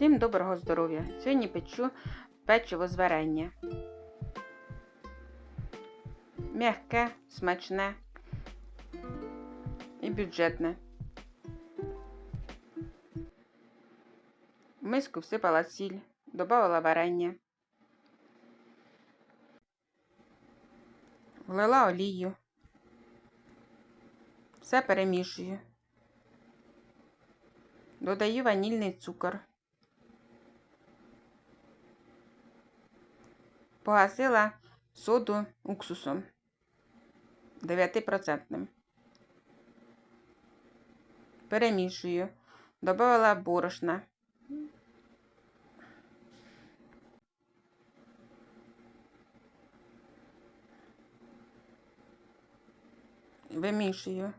Всім доброго здоров'я! Сьогодні печу печиво з варення. М'яке, смачне і бюджетне. В миску всипала сіль, додала варення. Влила олію. Все перемішую. Додаю ванільний цукор. Погасила соду уксусом 9%. Перемішую. Добавила борошна. Вимішую.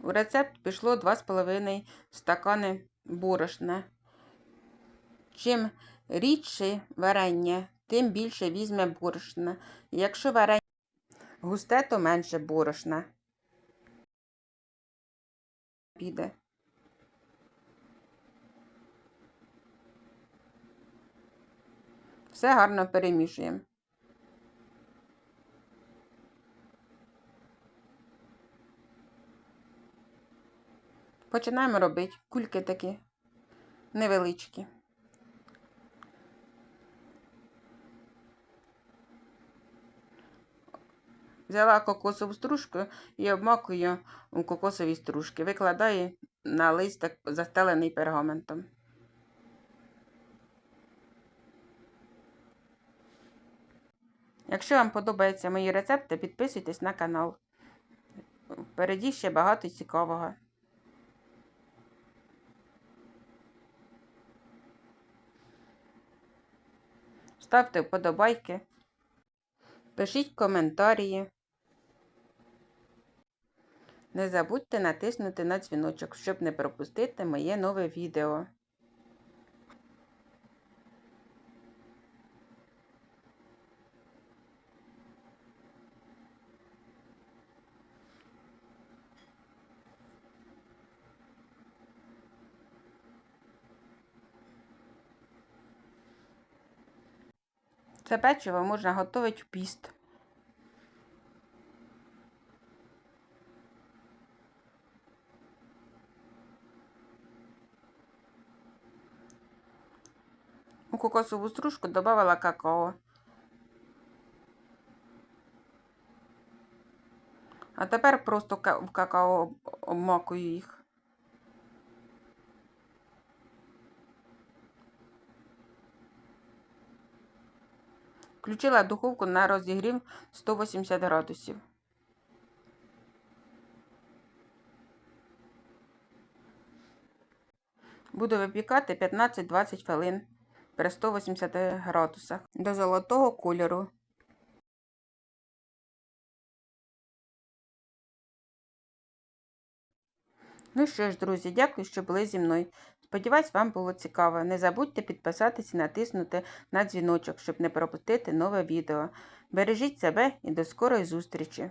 У рецепт пішло 2,5 стакани борошна. Чим рідше варення, тим більше візьме борошна. Якщо варення густе, то менше борошна. Піде. Все гарно перемішуємо. Починаємо робити кульки такі невеличкі. Взяла кокосову стружку і обмакую у кокосові стружки. Викладаю на листок, застелений пергаментом. Якщо вам подобаються мої рецепти, підписуйтесь на канал. Впереді ще багато цікавого. Ставте вподобайки, пишіть коментарі. Не забудьте натиснути на дзвіночок, щоб не пропустити моє нове відео. Це печиво можна готувати в піст. У кокосову стружку додавала какао. А тепер просто в какао обмакую їх. Включила духовку на розігрів 180 градусів. Буду випікати 15-20 хвилин при 180 градусах до золотого кольору. Ну що ж, друзі, дякую, що були зі мною. Сподіваюсь, вам було цікаво. Не забудьте підписатися і натиснути на дзвіночок, щоб не пропустити нове відео. Бережіть себе і до скорої зустрічі!